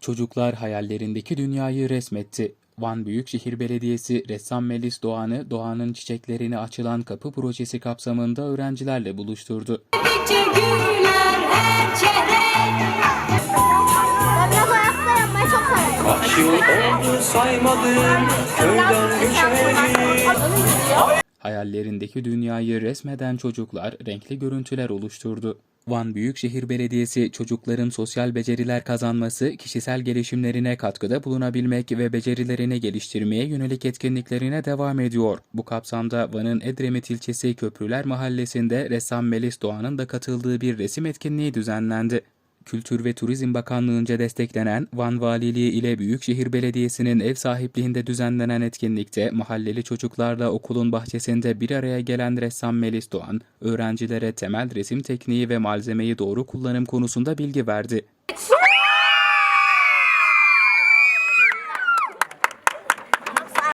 Çocuklar hayallerindeki dünyayı resmetti. Van Büyükşehir Belediyesi ressam Melis Doğan'ı Doğan'ın çiçeklerini açılan kapı projesi kapsamında öğrencilerle buluşturdu. Hayallerindeki dünyayı resmeden çocuklar renkli görüntüler oluşturdu. Van Büyükşehir Belediyesi çocukların sosyal beceriler kazanması, kişisel gelişimlerine katkıda bulunabilmek ve becerilerini geliştirmeye yönelik etkinliklerine devam ediyor. Bu kapsamda Van'ın Edremit ilçesi Köprüler Mahallesi'nde ressam Melis Doğan'ın da katıldığı bir resim etkinliği düzenlendi. Kültür ve Turizm Bakanlığı'nca desteklenen Van Valiliği ile Büyükşehir Belediyesi'nin ev sahipliğinde düzenlenen etkinlikte mahalleli çocuklarla okulun bahçesinde bir araya gelen ressam Melis Doğan, öğrencilere temel resim tekniği ve malzemeyi doğru kullanım konusunda bilgi verdi.